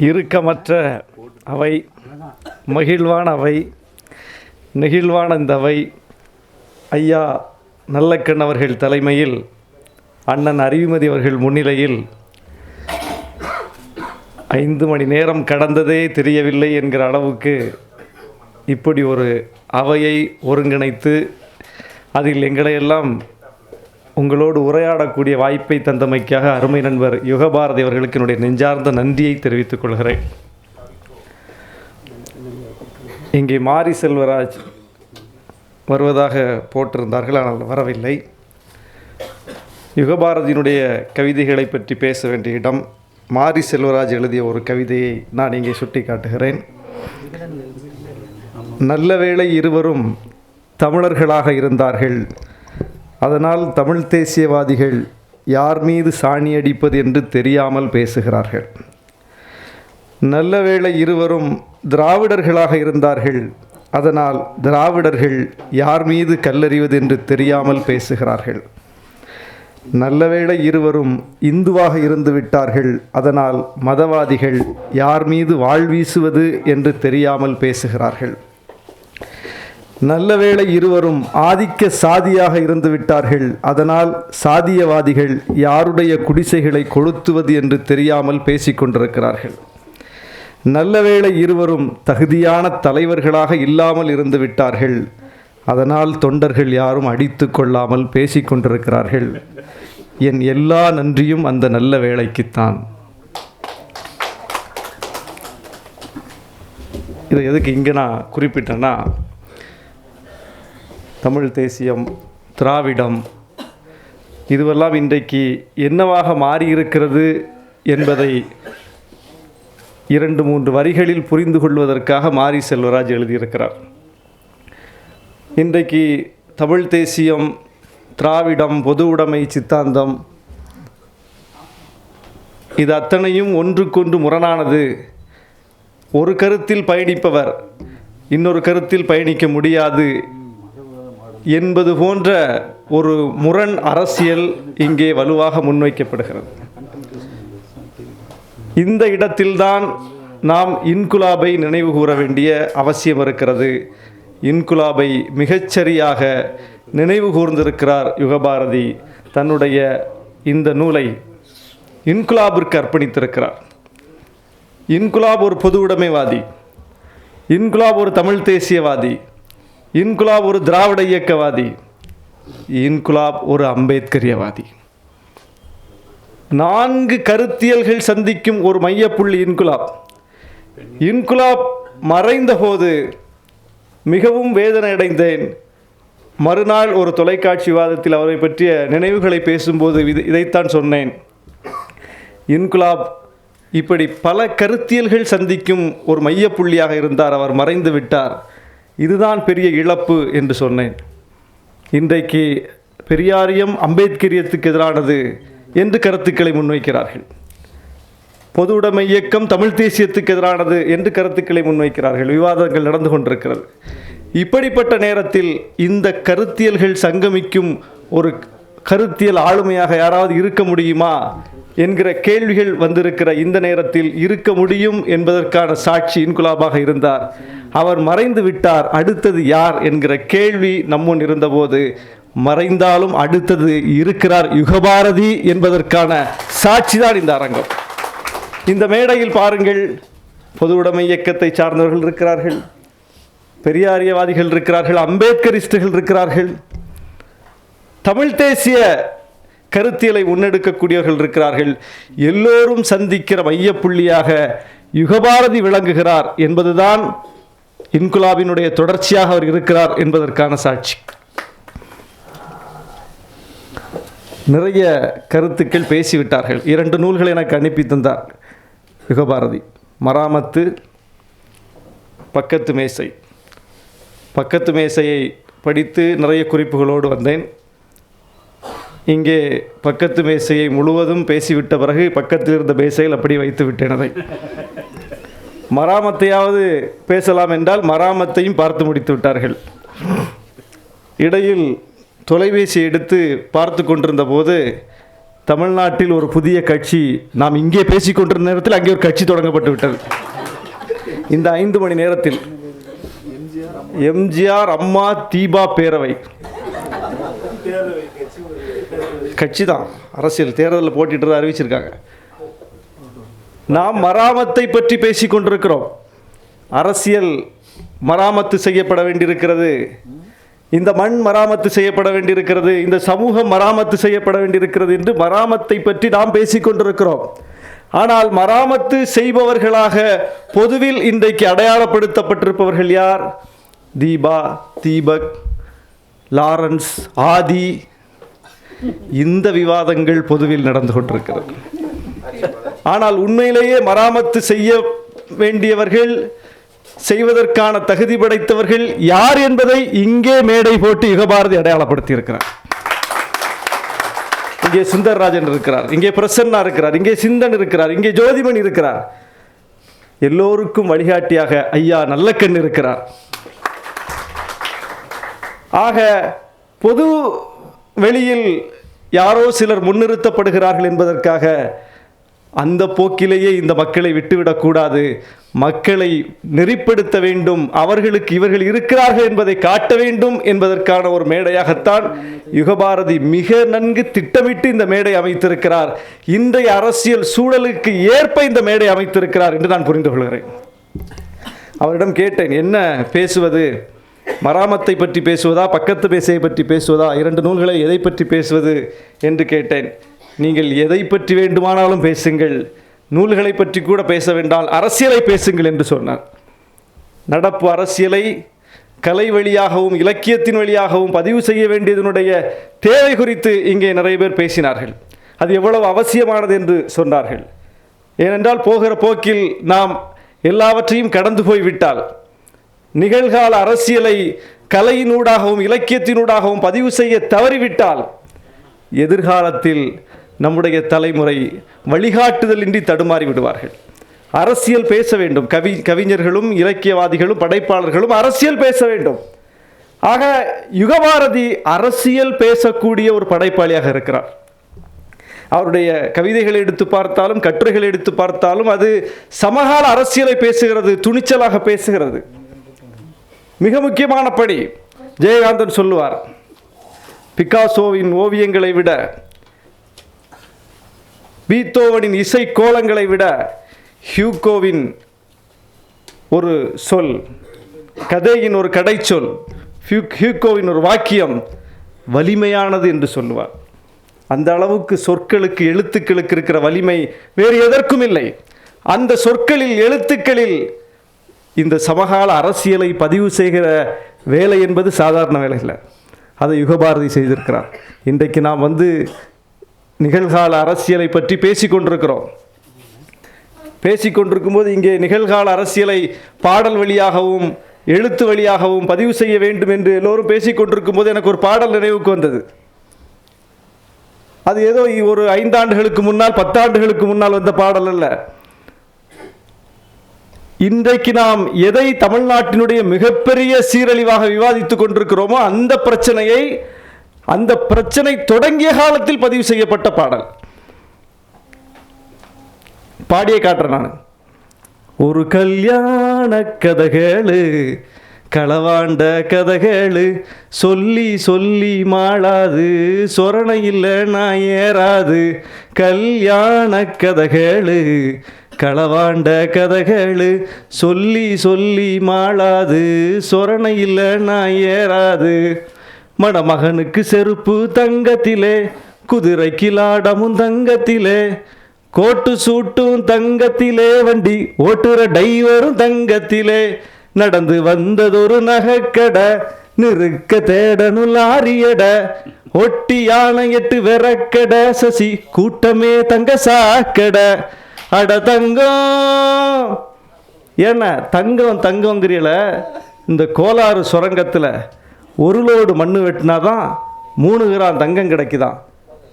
இறுக்கமற்ற அவை மகிழ்வான அவை நெகிழ்வான இந்த அவை. ஐயா நல்லக்கண் அவர்கள் தலைமையில் அண்ணன் அறிவுமதி அவர்கள் முன்னிலையில் ஐந்து மணி நேரம் கடந்ததே தெரியவில்லை என்கிற அளவுக்கு இப்படி ஒரு அவையை ஒருங்கிணைத்து அதில் எங்களையெல்லாம் உங்களோடு உரையாடக்கூடிய வாய்ப்பை தந்தமைக்காக அருமை நண்பர் யுகபாரதி அவர்களுக்கு என்னுடைய நெஞ்சார்ந்த நன்றியை தெரிவித்துக் கொள்கிறேன். இங்கே மாரி செல்வராஜ் வருவதாக போட்டிருந்தார்கள் ஆனால் வரவில்லை. யுகபாரதியினுடைய கவிதைகளை பற்றி பேச வேண்டிய இடம் மாரி செல்வராஜ் எழுதிய ஒரு கவிதையை நான் இங்கே சுட்டி காட்டுகிறேன் நல்ல வேளை இருவரும் தமிழர்களாக இருந்தார்கள். அதனால் தமிழ் தேசியவாதிகள் யார் மீது சாணி அடிப்பது என்று தெரியாமல் பேசுகிறார்கள். நல்ல வேளை இருவரும் திராவிடர்களாக இருந்தார்கள். அதனால் திராவிடர்கள் யார் மீது கல்லறிவது என்று தெரியாமல் பேசுகிறார்கள். நல்லவேளை இருவரும் இந்துவாக இருந்து விட்டார்கள். அதனால் மதவாதிகள் யார் மீது வாழ்வீசுவது என்று தெரியாமல் பேசுகிறார்கள். நல்ல வேளை இருவரும் ஆதிக்க சாதியாக இருந்து விட்டார்கள். அதனால் சாதியவாதிகள் யாருடைய குடிசைகளை கொளுத்துவது என்று தெரியாமல் பேசிக்கொண்டிருக்கிறார்கள் நல்லவேளை இருவரும் தகுதியான தலைவர்களாக இல்லாமல் இருந்து விட்டார்கள். அதனால் தொண்டர்கள் யாரும் அடித்து கொள்ளாமல் பேசிக்கொண்டிருக்கிறார்கள் என் எல்லா நன்றியும் அந்த நல்ல வேலைக்குத்தான் இதை எதுக்கு இங்கே நான் குறிப்பிட்டேன்னா தமிழ் தேசியம் திராவிடம் இதுவெல்லாம் இன்றைக்கு என்னவாக மாறியிருக்கிறது என்பதை இரண்டு மூன்று வரிகளில் புரிந்து கொள்வதற்காக மாரி செல்வராஜ் எழுதியிருக்கிறார். இன்றைக்கு தமிழ் தேசியம் திராவிடம் பொது உடைமை சித்தாந்தம் இது அத்தனையும் ஒன்றுக்கொன்று முரணானது. ஒரு கருத்தில் பயணிப்பவர் இன்னொரு கருத்தில் பயணிக்க முடியாது. என்பது போன்ற ஒரு முரண் அரசியல் இங்கே வலுவாக முன்வைக்கப்படுகிறது. இந்த இடத்தில்தான் நாம் இன்குலாபை நினைவு கூற வேண்டிய அவசியம் இருக்கிறது. இன்குலாபை மிகச்சரியாக நினைவு கூர்ந்திருக்கிறார் யுகபாரதி. தன்னுடைய இந்த நூலை இன்குலாபிற்கு அர்ப்பணித்திருக்கிறார். இன்குலாப் ஒரு பொது உடைமைவாதி. இன்குலாப் ஒரு தமிழ் தேசியவாதி. இன்குலாப் ஒரு திராவிட இயக்கவாதி. இன்குலாப் ஒரு அம்பேத்கரியவாதி. நான்கு கருத்தியல்கள் சந்திக்கும் ஒரு மையப்புள்ளி இன்குலாப். இன்குலாப் மறைந்தபோது மிகவும் வேதனை அடைந்தேன் மறுநாள் ஒரு தொலைக்காட்சி வாதத்தில் அவரை பற்றிய நினைவுகளை பேசும்போது இது இதைத்தான் சொன்னேன். இன்குலாப் இப்படி பல கருத்தியல்கள் சந்திக்கும் ஒரு மையப்புள்ளியாக இருந்தார். அவர் மறைந்து விட்டார். இதுதான் பெரிய இழப்பு என்று சொன்னேன். இன்றைக்கு பெரியாரியம் அம்பேத்கரியத்துக்கு எதிரானது என்று கருத்துக்களை முன்வைக்கிறார்கள். பொது உடைமை இயக்கம் தமிழ் தேசியத்துக்கு எதிரானது என்று கருத்துக்களை முன்வைக்கிறார்கள். விவாதங்கள் நடந்து கொண்டிருக்கிறது. இப்படிப்பட்ட நேரத்தில் இந்த கருத்தியல்கள் சங்கமிக்கும் ஒரு கருத்தியல் ஆளுமையாக யாராவது இருக்க முடியுமா? என்கிற கேள்விகள் வந்திருக்கிற இந்த நேரத்தில் இருக்க முடியும் என்பதற்கான சாட்சி இன்குலாபாக இருந்தார். அவர் மறைந்து விட்டார். அடுத்தது யார் என்கிற கேள்வி நம்முன் இருந்தபோது மறைந்தாலும் அடுத்தது இருக்கிறார் யுகபாரதி என்பதற்கான சாட்சிதான் இந்த அரங்கம். இந்த மேடையில் பாருங்கள். பொது உடைமை இயக்கத்தை சார்ந்தவர்கள் இருக்கிறார்கள். பெரியாரியவாதிகள் இருக்கிறார்கள். அம்பேத்கரிஸ்டுகள் இருக்கிறார்கள். தமிழ் தேசிய கருத்தியலை முன்னெடுக்கக்கூடியவர்கள் இருக்கிறார்கள். எல்லோரும் சந்திக்கிற மையப்புள்ளியாக யுகபாரதி விளங்குகிறார் என்பதுதான் இன்குலாபினுடைய தொடர்ச்சியாக அவர் இருக்கிறார் என்பதற்கான சாட்சி. நிறைய கருத்துக்கள் பேசிவிட்டார்கள். இரண்டு நூல்களை எனக்கு அனுப்பி தந்தார் யுகபாரதி. மராமத்து பக்கத்து மேசை. பக்கத்து மேசையை படித்து நிறைய குறிப்புகளோடு வந்தேன். இங்கே பக்கத்து மேசையை முழுவதும் பேசிவிட்ட பிறகு பக்கத்தில் இருந்த மேசையில் அப்படி வைத்து விட்டேன் அதை. மராமத்தையாவது பேசலாம் என்றால் மராமத்தையும் பார்த்து முடித்து விட்டார்கள். இடையில் தொலைபேசி எடுத்து பார்த்து கொண்டிருந்த போது தமிழ்நாட்டில் ஒரு புதிய கட்சி நாம் இங்கே பேசி கொண்டிருந்த நேரத்தில் அங்கே ஒரு கட்சி தொடங்கப்பட்டு விட்டது. இந்த ஐந்து மணி நேரத்தில் எம்ஜிஆர் அம்மா தீபா பேரவை. கட்சி தான் அரசியல் தேர்தலில் போட்டிட்டு அறிவிச்சிருக்காங்க. நாம் மராமத்தை பற்றி பேசிக்கொண்டிருக்கிறோம் அரசியல் மராமத்து செய்யப்பட வேண்டியிருக்கிறது. இந்த மண் மராமத்து செய்யப்பட வேண்டியிருக்கிறது. இந்த சமூகம் மராமத்து செய்யப்பட வேண்டியிருக்கிறது என்று மராமத்தை பற்றி நாம் பேசிக்கொண்டிருக்கிறோம் ஆனால் மராமத்து செய்பவர்களாக பொதுவில் இன்றைக்கு அடையாளப்படுத்தப்பட்டிருப்பவர்கள் யார்? தீபா தீபக் லாரன்ஸ் ஆதி இந்த விவாதங்கள் பொதுவில் நடந்து கொண்டிருக்கிறது. ஆனால் உண்மையிலேயே மராமத்து செய்ய வேண்டியவர்கள் செய்வதற்கான தகுதி படைத்தவர்கள் யார் என்பதை இங்கே மேடை போட்டு யுகபாரதி அடையாளப்படுத்தி இருக்கிறார் இங்கே சுந்தரராஜன் இருக்கிறார் இங்கே பிரசன்னா இருக்கிறார் இங்கே சிந்தன் இருக்கிறார் இங்கே ஜோதிமன் இருக்கிறார். எல்லோருக்கும் வழிகாட்டியாக ஐயா நல்லக்கண் இருக்கிறார். ஆக பொது வெளியில் யாரோ சிலர் முன்னிறுத்தப்படுகிறார்கள் என்பதற்காக அந்த போக்கிலேயே இந்த மக்களை விட்டுவிடக்கூடாது மக்களை நெறிப்படுத்த வேண்டும். அவர்களுக்கு இவர்கள் இருக்கிறார்கள் என்பதை காட்ட வேண்டும் என்பதற்கான ஒரு மேடையாகத்தான் யுகபாரதி மிக நன்கு திட்டமிட்டு இந்த மேடை அமைத்திருக்கிறார். இன்றைய அரசியல் சூழலுக்கு ஏற்ப இந்த மேடை அமைத்திருக்கிறார் என்று நான் புரிந்து கொள்கிறேன். அவரிடம் கேட்டேன் என்ன பேசுவது? மராமத்தை பற்றி பேசுவதா பக்கத்து பேசையை பற்றி பேசுவதா இரண்டு நூல்களை எதை பற்றி பேசுவது என்று கேட்டேன். நீங்கள் எதை பற்றி வேண்டுமானாலும் பேசுங்கள். நூல்களை பற்றி கூட பேச வேண்டால் அரசியலை பேசுங்கள் என்று சொன்னார். நடப்பு அரசியலை கலை வழியாகவும் இலக்கியத்தின் வழியாகவும் பதிவு செய்ய வேண்டியதனுடைய தேவை குறித்து இங்கே நிறைய பேர் பேசினார்கள். அது எவ்வளவு அவசியமானது என்று சொன்னார்கள். ஏனென்றால் போகிற போக்கில் நாம் எல்லாவற்றையும் கடந்து போய்விட்டால் நிகழ்கால அரசியலை கலையினூடாகவும் இலக்கியத்தினூடாகவும் பதிவு செய்ய தவறிவிட்டால் எதிர்காலத்தில் நம்முடைய தலைமுறை வழிகாட்டுதலின்றி தடுமாறி விடுவார்கள் அரசியல் பேச வேண்டும். கவி கவிஞர்களும் இலக்கியவாதிகளும் படைப்பாளர்களும் அரசியல் பேச வேண்டும். ஆக யுகபாரதி அரசியல் பேசக்கூடிய ஒரு படைப்பாளியாக இருக்கிறார். அவருடைய கவிதைகளை எடுத்து பார்த்தாலும் கட்டுரைகளை எடுத்து பார்த்தாலும் அது சமகால அரசியலை பேசுகிறது துணிச்சலாக பேசுகிறது. மிக முக்கியமான படி ஜெயகாந்தன் சொல்லுவார் பிகாசோவின் ஓவியங்களை விட பீத்தோவனின் இசை கோலங்களை விட ஹியூகோவின் ஒரு சொல் கதையின் ஒரு கடைச்சொல் ஹியூ- ஹியூகோவின் ஒரு வாக்கியம் வலிமையானது என்று சொல்லுவார். அந்த அளவுக்கு சொற்களுக்கு எழுத்துக்களுக்கு இருக்கிற வலிமை வேறு எதற்கும் இல்லை. அந்த சொற்களில் எழுத்துக்களில் இந்த சமகால அரசியலை பதிவு செய்கிற வேலை என்பது சாதாரண வேலை இல்லை. அதை யுகபாரதி செய்திருக்கிறார். இன்றைக்கு நாம் வந்து நிகழ்கால அரசியலை பற்றி பேசிக்கொண்டிருக்கிறோம் பேசிக்கொண்டிருக்கும்போது இங்கே நிகழ்கால அரசியலை பாடல் வழியாகவும் எழுத்து வழியாகவும் பதிவு செய்ய வேண்டும் என்று எல்லோரும் பேசிக்கொண்டிருக்கும் கொண்டிருக்கும்போது எனக்கு ஒரு பாடல் நினைவுக்கு வந்தது. அது ஏதோ ஒரு ஐந்தாண்டுகளுக்கு முன்னால் பத்தாண்டுகளுக்கு முன்னால் வந்த பாடல் அல்ல. இன்றைக்கு நாம் எதை தமிழ்நாட்டினுடைய மிகப்பெரிய சீரழிவாக விவாதித்துக் கொண்டிருக்கிறோமோ அந்த பிரச்சனையை அந்த பிரச்சனை தொடங்கிய காலத்தில் பதிவு செய்யப்பட்ட பாடல். பாடியை காட்டுறேன் நான். ஒரு கல்யாண கதகளு களவாண்ட கதகளு சொல்லி சொல்லி மாளாது சொரணை இல்லை நான் ஏறாது. கல்யாண கதகளு களவாண்ட கதைகளு சொல்லி சொல்லி மாளாது சொரணை இல்லை நான் ஏறாது. மணமகனுக்கு செருப்பு தங்கத்திலே குதிரை கிலாடமும் தங்கத்திலே கோட்டு சூட்டும் தங்கத்திலே வண்டி ஓட்டுற டைவரும் தங்கத்திலே. நடந்து வந்ததொரு நகைக்கடை நிறுக்க தேடணும் லாரியட ஒட்டி யானை எட்டு விரக்கட சசி கூட்டமே தங்க சாக்கட. அட தங்கம். ஏன்ன தங்கம் தங்கங்கிறீல இந்த கோலாறு சுரங்கத்தில் ஒரு லோடு மண்ணு வெட்டினாதான் மூணு கிராம் தங்கம் கிடைக்குதாம்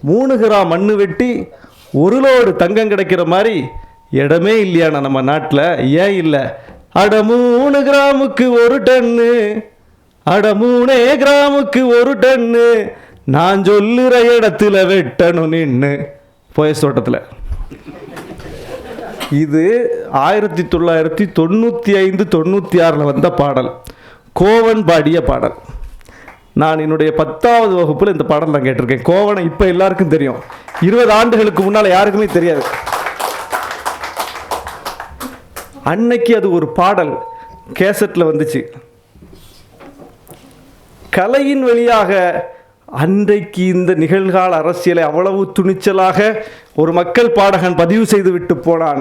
மூணு கிராம் மண் வெட்டி ஒரு லோடு தங்கம் கிடைக்கிற மாதிரி இடமே இல்லையாண்ணா நம்ம நாட்டில் ஏன் இல்லை? அட மூணு கிராமுக்கு ஒரு டன்னு. அட மூணே கிராமுக்கு ஒரு டன்னு. நான் சொல்லுற இடத்துல வெட்டணும் நின்று போயஸ் தோட்டத்தில். இது ஆயிரத்தி தொள்ளாயிரத்தி தொண்ணூற்றி ஐந்து தொண்ணூற்றி ஆறில் வந்த பாடல். கோவன் பாடிய பாடல். நான் என்னுடைய பத்தாவது வகுப்பில் இந்த பாடல் நான் கேட்டிருக்கேன். கோவனை இப்போ எல்லாருக்கும் தெரியும். இருபது ஆண்டுகளுக்கு முன்னால் யாருக்குமே தெரியாது. அன்னைக்கு அது ஒரு பாடல். கேசட்டில் வந்துச்சு. கலையின் வழியாக அன்றைக்கு இந்த நிகழ்கால அரசியலை அவ்வளவு துணிச்சலாக ஒரு மக்கள் பாடகன் பதிவு செய்து விட்டு போனான்.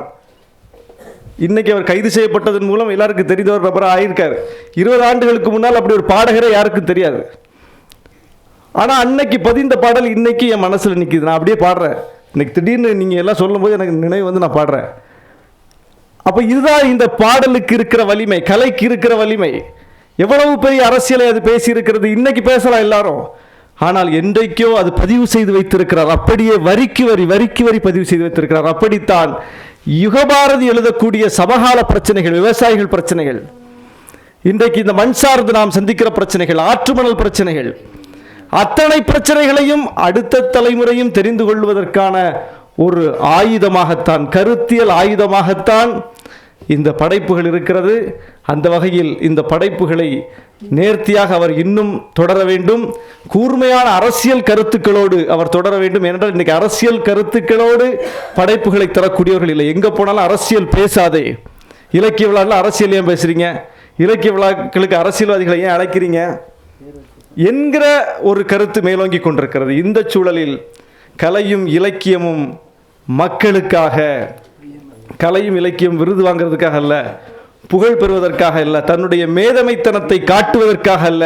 இன்னைக்கு அவர் கைது செய்யப்பட்டதன் மூலம் எல்லாருக்கும் தெரிந்தவர் நபராக ஆயிருக்காரு. இருபது ஆண்டுகளுக்கு முன்னால் அப்படி ஒரு பாடகரே யாருக்கும் தெரியாது. ஆனால் அன்னைக்கு பதிந்த பாடல் இன்னைக்கு என் மனசில் நிற்கிது நான் அப்படியே பாடுறேன். இன்னைக்கு திடீர்னு நீங்கள் எல்லாம் சொல்லும்போது எனக்கு நினைவு வந்து நான் பாடுறேன். அப்போ இதுதான் இந்த பாடலுக்கு இருக்கிற வலிமை கலைக்கு இருக்கிற வலிமை. எவ்வளவு பெரிய அரசியலை அது பேசியிருக்கிறது. இன்னைக்கு பேசலாம் எல்லாரும். ஆனால் என்றைக்கோ அது பதிவு செய்து வைத்திருக்கிறார். அப்படியே வரிக்கு வரி வரிக்கு வரி பதிவு செய்து வைத்திருக்கிறார். அப்படித்தான் யுகபாரதி எழுதக்கூடிய சமகால பிரச்சனைகள் விவசாயிகள் பிரச்சனைகள் இன்றைக்கு இந்த மண் சார்ந்து நாம் சந்திக்கிற பிரச்சனைகள் ஆற்றுமணல் பிரச்சனைகள் அத்தனை பிரச்சனைகளையும் அடுத்த தலைமுறையும் தெரிந்து கொள்வதற்கான ஒரு ஆயுதமாகத்தான் கருத்தியல் ஆயுதமாகத்தான் இந்த படைப்புகள் இருக்கிறது. அந்த வகையில் இந்த படைப்புகளை நேர்த்தியாக அவர் இன்னும் தொடர வேண்டும். கூர்மையான அரசியல் கருத்துக்களோடு அவர் தொடர வேண்டும். ஏனென்றால் இன்றைக்கு அரசியல் கருத்துக்களோடு படைப்புகளை தரக்கூடியவர்கள் இல்லை. எங்கே போனாலும் அரசியல் பேசாதே. இலக்கிய விழாவில் அரசியல் ஏன் பேசுகிறீங்க இலக்கிய விழாக்களுக்கு அரசியல்வாதிகளை ஏன் அழைக்கிறீங்க? என்கிற ஒரு கருத்து மேலோங்கி கொண்டிருக்கிறது. இந்த சூழலில் கலையும் இலக்கியமும் மக்களுக்காக கலையும் இலக்கியம் விருது வாங்குறதுக்காக அல்ல புகழ் பெறுவதற்காக அல்ல தன்னுடைய மேதமைத்தனத்தை காட்டுவதற்காக அல்ல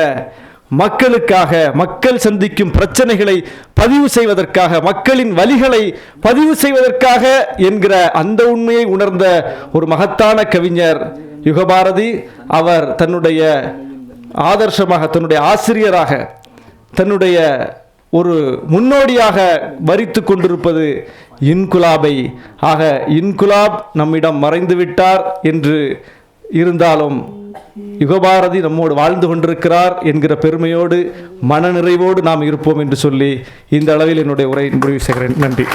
மக்களுக்காக மக்கள் சந்திக்கும் பிரச்சனைகளை பதிவு செய்வதற்காக மக்களின் வழிகளை பதிவு செய்வதற்காக என்கிற அந்த உண்மையை உணர்ந்த ஒரு மகத்தான கவிஞர் யுகபாரதி அவர் தன்னுடைய ஆதர்சமாக தன்னுடைய ஆசிரியராக தன்னுடைய ஒரு முன்னோடியாக வரித்து கொண்டிருப்பது இன்குலாபை. ஆக இன்குலாப் நம்மிடம் மறைந்து விட்டார் என்று இருந்தாலும் யுகபாரதி நம்மோடு வாழ்ந்து கொண்டிருக்கிறார் என்கிற பெருமையோடு மனநிறைவோடு நாம் இருப்போம் என்று சொல்லி இந்த அளவில் என்னுடைய உரை முடிவு செய்கிறேன். நன்றி.